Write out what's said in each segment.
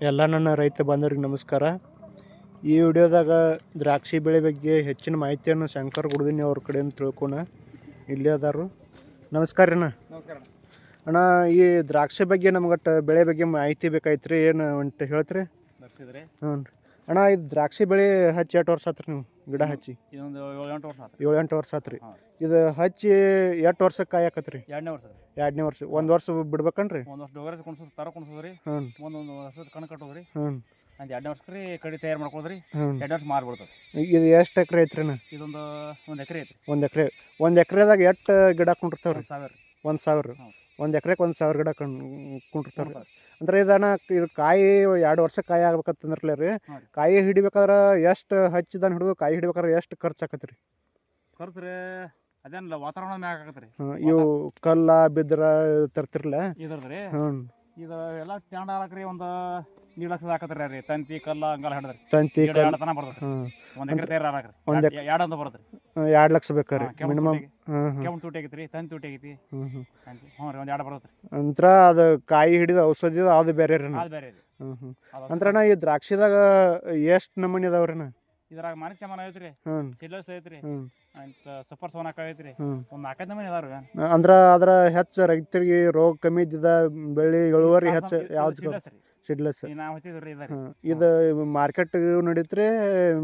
ಎಲ್ಲ ನನ್ನ ರೈತ ಬಾಂಧವ್ರಿಗೆ ನಮಸ್ಕಾರ. ಈ ವಿಡಿಯೋದಾಗ ದ್ರಾಕ್ಷಿ ಬೆಳೆ ಬಗ್ಗೆ ಹೆಚ್ಚಿನ ಮಾಹಿತಿಯನ್ನು ಶಂಕರ್ ಗುಡ್ದಿನಿ ಅವ್ರ ಕಡೆಯಿಂದ ತಿಳ್ಕೊಣ. ಇಲ್ಲೇ ಅದಾರು. ನಮಸ್ಕಾರ ರೀ ಅಣ್ಣ. ನಮಸ್ಕಾರ ಅಣ್ಣ. ಈ ದ್ರಾಕ್ಷಿ ಬಗ್ಗೆ ನಮ್ಗಟ್ಟು ಬೆಳೆ ಬಗ್ಗೆ ಮಾಹಿತಿ ಬೇಕಾಯ್ತು ರೀ ಏನು ಅಂತ ಹೇಳ್ತೀರಿ? ಹ್ಞೂ ರೀ ಅಣ್ಣ ಇದು ದ್ರಾಕ್ಷಿ ಬೆಳೆ ಹಚ್ಚಿ ಎಟ್ಟು ವರ್ಷ ಆತ್ರಿ ನೀವು? ಗಿಡ ಹಚ್ಚಿ. ಇದೊಂದು ಏಳು ಎಂಟು ವರ್ಷ ಆತ್ರಿ. ಏಳು ಎಂಟು ವರ್ಷ ಆತ್ರಿ. ರೀ ಇದು ಹಚ್ಚಿ ಎಷ್ಟು ವರ್ಷಕ್ಕೆ ಕಾಯಿ ರೀ ಎರಡನೇ ವರ್ಷ ರೀ ಎರಡನೇ ವರ್ಷ. ಒಂದು ವರ್ಷ ಬಿಡ್ಬೇಕನ್ರಿ? ಒಂದು ವರ್ಷ ಡೋಗರಸ್ ಕುಣಿಸೋದು ತರ ಕುಣಿಸೋದ್ರಿ. ಹ್ಞೂ ಒಂದೊಂದು ವರ್ಷದ ಕಣ್ ಕಟ್ಟೋದ್ರಿ. ಹ್ಞೂ ಅಂದ್ ಎರಡನೇ ವರ್ಷಕ್ಕೆ ರೀ ಕಡಿ ತಯಾರು ಮಾಡ್ಕೊಳ್ತ್ರಿ ಹ್ಞೂ ಎರಡನೇ ವರ್ಷ ಮಾರ್ಬಿಡ್ತದೆ. ಇದು ಎಷ್ಟು ಎಕರೆ ಐತ್ರಿ ಅಣ್ಣ ಇದೊಂದು ಒಂದು ಎಕರೆ ಐತ್ರಿ. ಒಂದು ಎಕರೆ ಒಂದು ಎಕರೆದಾಗ ಎಷ್ಟು ಗಿಡ ಕುಂಟಿರ್ತಾವ್ರಿ ಒಂದ್ ಸಾವಿರ ರೀ. ಒಂದು ಸಾವಿರ. ಹೌದು. ಒಂದು ಎಕರೆಗೆ ಒಂದು ಸಾವಿರ ಗಿಡ ಕಣ್ ಕುಂಡಿರ್ತಾರೆ. ಅಂದ್ರೆ ಇದನ್ನ ಇದು ಕಾಯಿ ಎರಡು ವರ್ಷ ಕಾಯಿ ಆಗ್ಬೇಕಂತಂದ್ರಲ್ಲ ರೀ. ಕಾಯಿ ಹಿಡಿಬೇಕಾದ್ರೆ ಎಷ್ಟು ಹಚ್ಚಿದನ್ ಹಿಡಿದು ಕಾಯಿ ಹಿಡಿಬೇಕಾದ್ರೆ ಎಷ್ಟು ಖರ್ಚು ಆಕತ್ರಿ? ಖರ್ಚು ರೀ ಅದೇನಿಲ್ಲ ವಾತಾವರಣ ಮ್ಯಾಗ ಆಗತ್ತೆ ರೀ ಇವು ಕಲ್ಲ ಬಿದ್ರ ತರ್ತಿರ್ಲ? ಇದ್ರದ್ದು ರೀ. ಹ್ಞೂ ಇದು ಎಲ್ಲ ಸ್ಟ್ಯಾಂಡ್ ಹಾಕ್ರಿ ಒಂದು ನೀರು ಲಕ್ಷದ ಹಾಕತ್ರಿ ರೀ ತಂತಿ ಕಲ್ಲ ಹಂಗಲ್ಲ ಹಿಡಿದ್ರಿ. ತಂತಿ ತನ ಬರ್ತದೆ ಒಂದು ಎಕರೆ ತೇರ ಹಾಕ್ರಿ ಎರಡು ಅಂತ ಬರುತ್ತೆ ರೀ ಎರಡು ಲಕ್ಷ ಬೇಕಾರಿ ಹಾಂ, ಮಿನಿಮಮ್ ತುಟಿಗೆ- ಹ್ಞೂ ಹ್ಞೂ ಕೆಂಪು ತೂಟಿ ಆಗೈತಿ ರೀ ತಂತಿ ತೂಟಿ ಆಗೈತಿ ಹ್ಞೂ ಹ್ಞೂ ಹ್ಞೂ ರೀ ಒಂದು ಎರಡು ಬರುತ್ತೆ ರೀ ಅಂತ್ರ ಅದು ಕಾಯಿ ಹಿಡಿದು ಔಷಧಿ ಅದು ಬೇರೆ ರೀ ಅದು ಬೇರೆ ರೀ. ಹ್ಞೂ ಹ್ಞೂ ಅಂದ್ರಣ್ಣ ಈ ದ್ರಾಕ್ಷಿದಾಗ ಎಷ್ಟು ನಮೂನಿ ಅದಾವ್ರಿ ಅಣ್ಣ? ಇದ್ರಾಗ ಮಾನಿಕ್ ಸಾಮಾನು ಐತ್ರಿ. ಹ್ಞೂ ಸಿಡ್ಲಸ್ ಐತ್ರಿ. ಹ್ಞೂ ಅಂತ ಸೂಪರ್ ಸೋನಾಕ ಹ್ಞೂ ಒಂದು ನಾಲ್ಕೈದು ನಮೂನಿ ಅದಾವ್ರಿ ಅಂದ್ರ ಅದ್ರ ಹೆಚ್ಚು ರೈತರಿಗೆ ರೋಗ ಕಮ್ಮಿ ಇದ್ದಿದ ಬೆಳಿ ಇಳುವರಿ ಹೆಚ್ಚು ಯಾವ್ದು ರೀ. ಸಿಡ್ಲೆಸ್ ಇದ ನಾವು ಹಚ್ಚಿದ್ರಿ ಇದಾರಿ ಇದು ಮಾರ್ಕೆಟ್ ನಡೀತ್ರಿ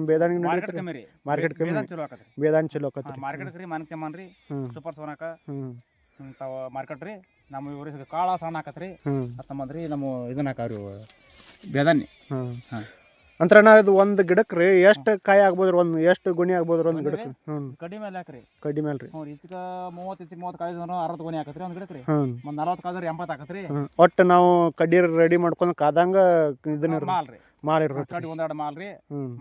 ಬೇದಾಣಿ ಮಾರ್ಕೆಟ್ ನಡೀತ್ರಿ ಕಮ್ಮಿ ರೀ. ಮಾರ್ಕೆಟ್ ಕಮ್ಮಿ ಬೇದಾನ್ ಚಲೋ ಆಕತ್ರಿ. ಬೇದಾಣಿ ಚಲೋ ಆಕತ್ರಿ. ಮಾರ್ಕೆಟ್ ರೀ ಮಾನಿಕ್ ಚಮನ್ ರೀ ಸೂಪರ್ ಸೋನಾಕ ತಾವ ಇಂಥವ ಮಾರ್ಕೆಟ್ ರೀ. ನಮ್ಮ ಇವ್ರಿಗೆ ಕಾಳ ಸಣ್ಣ ಹಾಕತ್ರಿ ಅತ್ತಮ್ಮ ಅದು ಸಂಬಂಧ ರೀ ನಮ್ಮ ಇದನ್ನ ಹಾಕಾವ್ರಿ ಇವು ಬೇದಾನಿ ಹ್ಮ್. ಹಾಂ. ಅಂತ್ರಣ್ಣ ಇದು ಒಂದು ಗಿಡಕ್ ರೀ ಎಷ್ಟ್ ಕಾಯಿ ಆಗ್ಬೋದ್ರಿ ಒಂದು ಎಷ್ಟ್ ಗುಣಿ ಆಗ್ಬೋದ್ರಿ ಒಂದು ಗಿಡಕ್? ಹ್ಞೂ ಕಡಿಮೆ ಮೇಲೆ ಹಾಕ್ರಿ. ಕಡ್ಡಿ ಅಲ್ರಿ ಹ್ಞೂ ಈಚೆಗೆ ಮೂವತ್ತು ಈಚೆಗೆ ಮೂವತ್ತು ಕಾಯಿ ಅಂದ್ರೆ ಅರವತ್ತು ಗುಣಿ ಹಾಕತ್ರಿ ಒಂದು ಗಿಡಕ್ಕೆ ರೀ. ಹ್ಞೂ ಒಂದು ನಲವತ್ತು ಕಾಯ್ದ್ರೆ ಎಂಬತ್ತು ಹಾಕತ್ರಿ. ಒಟ್ಟು ನಾವು ಕಡ್ಡಿ ರೆಡಿ ಮಾಡ್ಕೊಂಡ್ ಕಾದಂಗ ಇದನ್ನ ಮಾಲ್ರಿ ಮಾಲ್ ರೀ. ಮಾಲ್ ಇರ್ತೈತಿ ಕಡ್ಡಿ ಒಂದೆರಡು ಮಾಲ್ ರೀ.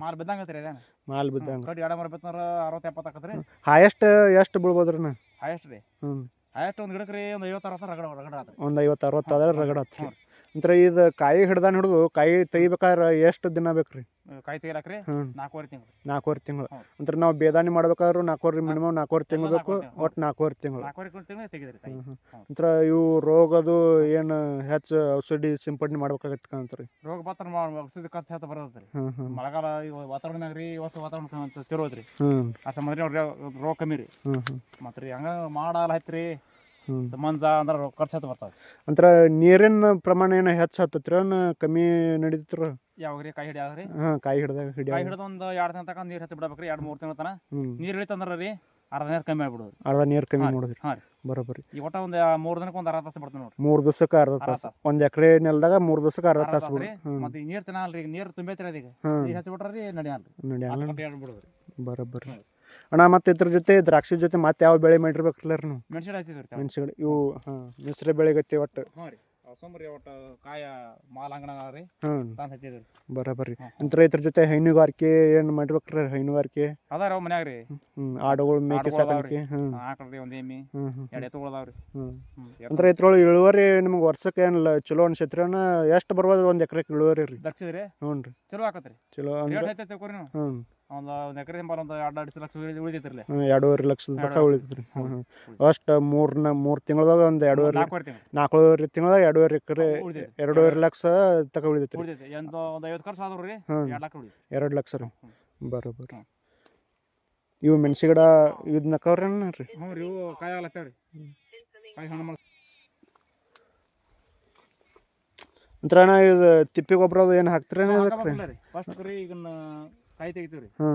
ಮಾಲ್ ಬಿದ್ದಂಗೆ ಐತ್ರಿ ಅದೇನು? ಮಾಲ್ ಬಿದ್ದಂಗ. ಕಡ್ಡಿ ಎರಡು ಮರ ಬಿತ್ತಂದ್ರೆ ಅರವತ್ತು ಎಪ್ಪತ್ತು ಹಾಕತ್ರಿ. ಹಾಯೆಸ್ಟ್ ಎಷ್ಟು ಬೀಳ್ಬೋದ್ರಿ ನಾ ಹೈಯೆಸ್ಟ್ ರೀ. ಹ್ಞೂ ಹೈಯೆಸ್ಟ್ ಒಂದು ಗಿಡಕ್ಕೆ ರೀ ಒಂದು ಐವತ್ತು ಅರವತ್ತು ರಗಡ ರಗಡ ಆತ್ರಿ. ಒಂದು ಐವತ್ತು ಅರವತ್ತು ಆದ್ರೆ ರಗಡ ಹತ್ರಿ. ಅಂತರ ಇದು ಕಾಯಿ ಹಿಡ್ದಾನ ಹಿಡಿದು ಕಾಯಿ ತೆಗಿಬೇಕಾದ್ರೆ ಎಷ್ಟು ದಿನ ಬೇಕ್ರಿ? ಕಾಯಿ ತೆಗಿಲಾಕ್ರಿ? ಹ್ಞೂ ನಾಲ್ಕೂವರೆ ತಿಂಗಳು. ನಾಲ್ಕೂವರೆ ತಿಂಗಳು. ಹೌದು. ಅಂದ್ರೆ ನಾವು ಬೇದಾನಿ ಮಾಡ್ಬೇಕಾದ್ರೂ ನಾಲ್ಕೂವರೆ ಮಿನಿಮಮ್ ನಾಲ್ಕೂವರೆ ತಿಂಗಳು ಬೇಕು ನಾಲ್ಕೂವರೆ. ಒಟ್ಟು ನಾಲ್ಕೂವರೆ ತಿಂಗಳು. ನಾಲ್ಕೂವರೆ ತಿಂಗಳು ತೆಗಿದ್ರಿ ಕಾಯಿ ಹ್ಞೂ ಹ್ಞೂ ಹೌದು. ಅಂತರ ಇವು ರೋಗದು ಏನು ಹೆಚ್ಚು ಔಷಧಿ ಸಿಂಪಡಣೆ ಮಾಡ್ಬೇಕಾಗತ್ತೆ ಕಾಣ್ತಾರೆ ರೋಗ ಪಾತ್ರ ಔಷಧಿ ಖರ್ಚು ಹೆಚ್ಚು ಬರೋದ್ರಿ ಹ್ಞೂ ಹ್ಞೂ ಮಳೆಗಾಲ ವಾತಾವರಣದಾಗ ರೀ ಹೊಸ ವಾತಾವರಣ ಐತ್ರಿ ಹ್ಞೂ ಆ ಸಂಬಂಧ ರೀ ಅವ್ರಿಗೆ ರೋಗ ಕಮ್ಮಿ ರೀ. ಹ್ಞೂ ಹ್ಞೂ ಮತ್ತೆ ರೀ ಹಂಗ ಮಾಡಲ್ಲ ಹತ್ರಿ. ಹ್ಞೂ ಮಂಜ ಅಂದ್ರೆ ಖರ್ಚು ಹೆಚ್ಚು ಬರ್ತಾವೆ ಅಂತರ ನೀರಿನ ಪ್ರಮಾಣ ಏನು ಹೆಚ್ಚು ಹತ್ತತ್ರ ಕಮ್ಮಿ ನಡೀತ್ರ ಯಾವಾಗ ರೀ ಕಾಯಿ ಹಿಡಿಯಾದ್ರಿ ಹಾಂ ಕಾಯಿ ಹಿಡ್ದಾಗ ಹಿಡಿಯ ಕಾಯಿ ಹಿಡಿದು ಒಂದು ಎರಡು ತಿಂಗಳ ತನಕ ನೀರು ಹಚ್ಚಿ ಬಿಡ್ಬೇಕ್ರಿ ಎರಡು ಮೂರು ತಿಂಗಳ ತನಕ. ನೀರು ಇಳಿತಂದ್ರೆ ರೀ ಅರ್ಧ ನೀರು ಕಮ್ಮಿ ಆಗ್ಬಿಡೋದು. ಅರ್ಧ ನೀರು ಕಮ್ಮಿ ಹಾಂ. ಮಾಡಿದ್ರಿ. ಹಾಂ ರೀ. ಬರೋಬ್ಬರಿ. ಈ ಒಟ್ಟ ಒಂದು ಮೂರು ದಿನಕ್ಕೆ ಒಂದು ಅರ್ಧ ತಾಸು ಬಿಡ್ತೀನಿ ನೋಡ್ರಿ. ಮೂರು ದಿವಸಕ್ಕೆ ಅರ್ಧ ತಾಸು. ಒಂದು ಎಕರೆ ನೆಲದಾಗ ಮೂರು ದಿವಸಕ್ಕೆ ಅರ್ಧ ತಾಸು ತಾಸು ಬಿಡು ರೀ ಮತ್ತೆ ಈ ನೀರು ತಿನ್ನಲ್ರಿ ಈಗ ನೀರು ತುಂಬೈತಿ ಅದೀಗ. ನೀರು ಹಚ್ಚಿ ಬಿಟ್ರೆ ರೀ ನಡೆಯಲ್ಲ ಬಿಡೋದ್ರಿ. ಬರೋಬ್ಬರಿ. ಅಣ್ಣ ಮತ್ತೆ ಇದ್ರ ಜೊತೆ ದ್ರಾಕ್ಷಿ ಜೊತೆ ಮತ್ತೆ ಯಾವ ಬೆಳೆ ಮಾಡಿರ್ಬೇಕಲ್ಲ ನೀವು? ಮೆಣಸಿನ ಇವು ಹಾಂ ಮಿಶ್ರ ಬೆಳೆಗತ್ತೆ ಒಟ್ಟು. ಹ್ಞೂ ರೀ. ಸೋಮ್ರಿ ಒಟ್ಟು ಕಾಯ ಅಂತ ರೈತರ ರೀ. ಹಚ್ಚಿದ್ರಿ ಇದ್ರ ಜೊತೆ ಹೈನುಗಾರಿಕೆ ಏನು ಮಾಡಿರ್ಬೇಕ್ರಿ ಹೈನುಗಾರಿಕೆ? ಅದಾರ ಅವ್ ಮನ್ಯಾಗ ರೀ. ಹ್ಞೂ ಆಡುಗಳು ಮೇಕೆ ಆಡುಗಳು. ಸಾಕಾಣಿಕೆ ಹ್ಞೂ ಆಕಳ್ರಿ ಒಂದು ಎಮ್ಮಿ ಹ್ಞೂ ಹ್ಞೂ ಎರಡು ಎತ್ತುಗಳು ಹ್ಞೂ ಹ್ಞೂ ಅಂದ್ರೆ ಇದ್ರೊಳಗೆ ಇಳುವರಿ ನಿಮ್ಗೆ ವರ್ಷಕ್ಕೆ ಏನ್ ಚಲೋ ಅನ್ಸೈತ್ರಿ ಅಣ್ಣ? ಎಷ್ಟು ಬರ್ಬೋದು ಒಂದು ಎಕರೆಗೆ ಇಳುವರಿ ರೀ? ದಕ್ಷಿದ್ರಿ ಹ್ಞೂ ರೀ ಚಲೋ ಆಕತ್ರಿ. ಚಲೋ ಅಂದ್ರೆ ರೇಟ್ ಐತೆ ತಗೋರಿ ನೀವು. ಹ್ಞೂ ಒಂದು ಒಂದು ಎಕರೆ ಒಂದು ಎರಡು ಎರಡು ಲಕ್ಷ ಉಳಿದು ಎರಡೂವರೆ ಲಕ್ಷದ ತನಕ ಎರಡೂವರೆ ಉಳಿತೈತ್ರಿ. ಅಷ್ಟು ಮೂರ್ನ ಮೂರು ತಿಂಗಳದಾಗ ಒಂದು ಎರಡೂವರೆ ನಾಲ್ಕೂವರೆ ತಿಂಗಳು. ನಾಲ್ಕೂವರೆ ತಿಂಗಳದಾಗ ಎರಡೂವರೆ ಎಕರೆ ಉಳಿದೈತಿ ಎರಡೂವರೆ ಲಕ್ಷ ತಕ ಉಳಿತೈತ್ರಿ ಉಳಿದೈತಿ ಒಂದು ಒಂದು ಐವತ್ತು ಖರ್ಚು ಆದ್ರೂ ರೀ. ಎರಡು ಲಕ್ಷ ಎರಡು ಲಕ್ಷ ರೀ. ಬರೋಬ್ಬರಿ. ಇವು ಮೆಣಸಿ ಗಿಡ ಇದ್ ನಕ್ಕವ್ರಿ ರೀ ಹ್ಞೂ ರೀ ಇವು ಕಾಯಿ ಆಗ್ಲತ್ತೇವ್ ರೀ ಕಾಯಿ ಹಣ್ಣು ಮಾಡಿ ಅಂತರ ಅಣ್ಣ ಇದು ತಿಪ್ಪಿ ಗೊಬ್ಬರ ಅದು ಏನು ಹಾಕ್ತಿರೇನು ರೀ? ಫಸ್ಟ್ ರೀ ಕಾಯಿ ತೆಗಿತೀವಿ ರೀ ಹ್ಞೂ.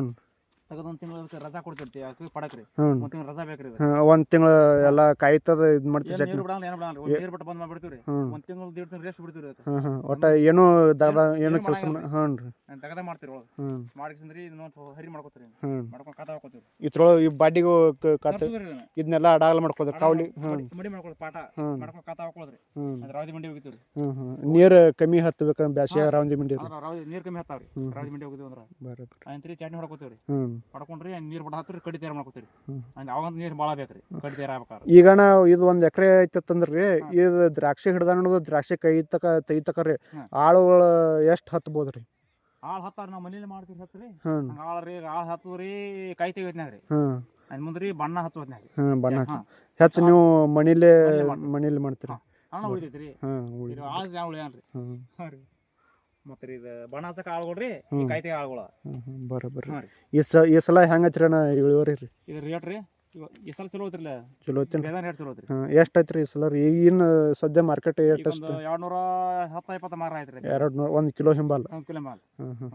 ತೆಗೆದು ಒಂದ್ ತಿಂಗಳು ಅದಕ್ಕೆ ರಜಾ ಕೊಡ್ತಿರ್ತೀವಿ ಯಾಕೆ ಪಡಕ್ ರೀ ಹ್ಞೂ ಒಂದು ತಿಂಗಳು ರಜಾ ಬೇಕ್ರಿ ಒಂದು ತಿಂಗಳು ಎಲ್ಲ ಕಾಯ್ತದ ಇದು ಮಾಡ್ತೀವಿ ಏನ್ ಚಟ್ನಿ. ನೀರು ಬಿಡಲ್ಲ ಏನು ಬಿಡಲ್ಲ ಒಂದು ನೀರು ಬಿಟ್ಟು ಬಂದ್ ಮಾಡ್ಬಿಡ್ತೀವಿ ರೀ ಒಂದು ತಿಂಗಳು ದೇಡ್ ತಿಂಗಳು ರೆಸ್ಟ್ ಬಿಡ್ತೀವಿ ಅದಕ್ಕೆ. ಹಾಂ ಹಾಂ ಒಟ್ಟು ಏನು ದಗದ ಏನು ಕೆಲಸ ಹ್ಞೂ ರೀ. ತೆಗದ ಮಾಡ್ತೀರಿ ಒಳಗೆ. ಹ್ಞೂ ಮಾಡಿಸಿದ್ರಿ ಇದನ್ನ ಹರಿ ಮಾಡ್ಕೋತೀರಿ ಹ್ಞೂ ಮಾಡ್ಕೊಂಡು ಕಾತ ಹಾಕೋತೀವಿ ಇದ್ರೊಳಗೆ ಈ ಬಾಡಿಗೆ ಕತೆ ಸರ್ಸುದ್ರಿ ಇದನ್ನ. ಇದನ್ನೆಲ್ಲ ಅಡಾಗಲ ಮಾಡ್ಕೋದು ಕಾವಲಿ ಹ್ಞೂ ಮಡಿ- ಮಡಿ ಪಾಠ. ಹ್ಞೂ ಮಾಡ್ಕೊಂಡು ಕಾತ ಹಾಕೊಳ್ಳೋದ್ರಿ ಹ್ಞೂ ಅದು ರಾವದಿ ಮಂಡಿ ಹೋಗಿತೀವಿ ಹ್ಞೂ ಹ್ಞೂ ನೀರು ಕಮ್ಮಿ ಹತ್ತಬೇಕಂದ್ರೆ ಬ್ಯಾಸಿಗೆ ರಾವಂದಿ ಮಂಡಿ ರೀ ಅದ್ರ ರಾವದಿ ನೀರು ಕಮ್ಮಿ ಹತ್ತಾವ್ರಿ. ಹ್ಮ್. ರಾವದಿ ಮಂಡಿ ಹೋಗಿದ್ವಿ ಅಂದ್ರ. ಬರೋಬ್ಬರಿ. ರೀ ಚಟ್ನಿ ಹೊಡ್ಕೋತೀವಿ ಹ್ಞೂ ನೀರ್ ನೀರು ಹತ್ರ ಹತ್ತಿರ ಕಡಿ ತಯಾರು ಮಾಡ್ಕೋತೀರಿ. ಅವಾಗ ನೀರು ಭಾಳ ಬೇಕ್ರಿ ಕಡಿ ತಯಾರು ಆಗ್ಬೇಕಾದ್ರೆ ಈಗ ನಾವು ಇದು ಒಂದು ಎಕರೆ ಐತಂದ್ರಿ ರೀ ಇದು ದ್ರಾಕ್ಷಿ ಹಿಡ್ದ ದ್ರಾಕ್ಷಿ ಕೈ ತಕ ತೆಗಿತಕ ರೀ ಆಳುಗಳ ಎಷ್ಟು ಆಳ್ ರೀ ಆಳು ಹತ್ತಾರ ನಾವು ಮನೇಲಿ ಮಾಡ್ತೀವಿ ಹತ್ರಿ. ಹಂಗೆ ಆಳು ರೀ ಆಳು ಹತ್ತದ್ರಿ ಕೈ ತೆಗಿಯೋತ್ನಾಗ ರೀ. ಹ್ಞೂ ಅದ್ ಮುಂದೆ ರೀ ಬಣ್ಣ ಹಚ್ಚೋತ್ನಾಗ ರೀ. ಹ್ಞೂ ಬಣ್ಣ. ಹಚ್ಚಿ. ಹೆಚ್ಚು ನೀವು ಮನೇಲೆ ಮನೇಲೆ ಮಾಡ್ತೀರಿ. ಹಣ ಉಳಿತೈತಿ ರೀ ಹಾಂ ಇದು ಉಳಿ ಆಳು ಯಾವ ಉಳಿಯನ್ರಿ. ಹ್ಞೂ ಹಾಂ ರೀ. ಮತ್ತೆ ಇದು ಬಣ ಹಚ್ಚಕ ಆಳ್ಗೊಳ್ರಿ ಕಾಯ್ತಿ ಆಳ್ಗೊಳ ಬರೋಬ್ಬರಿ ಈ ಸ ಈ ಸಲ ಹೆಂಗೆ ಐತ್ರಿ ಅಣ್ಣ ಇಳುವರಿ ರೀ? ಇದು ರೇಟ್ ರೀ? ಈ ಸಲ ಚಲೋ ಐತ್ರಿಲ್ಲ? ಚಲೋ ಐತಿ ಬೇದಾನ್ ರೇಟ್ ಚಲೋ ಐತ್ರಿ. ಎಷ್ಟು ಐತ್ರಿ ಈ ಸಲ ರೀ? ಈಗಿನ ಸದ್ಯ ಮಾರ್ಕೆಟ್ ಎಷ್ಟು ಅಷ್ಟು? ಎರಡು ನೂರ ಹತ್ತು ಇಪ್ಪತ್ತು ಮಾರ ಐತ್ರಿ ಎರಡು ನೂರು ಒಂದು ಕಿಲೋ ಹಿಂಬಾಲ್. ಒಂದು ಕಿಲೋ ಮಾಲ್ ಹಾಂ ಹಾಂ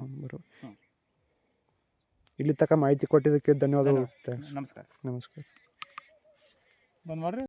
ಹಾಂ ಇಲ್ಲಿ ತನಕ ಮಾಹಿತಿ ಕೊಟ್ಟಿದ್ದಕ್ಕೆ ಧನ್ಯವಾದಗಳು. ನಮಸ್ಕಾರ. ನಮಸ್ಕಾರ. ಬಂದ್ ಮಾಡ್ರಿ.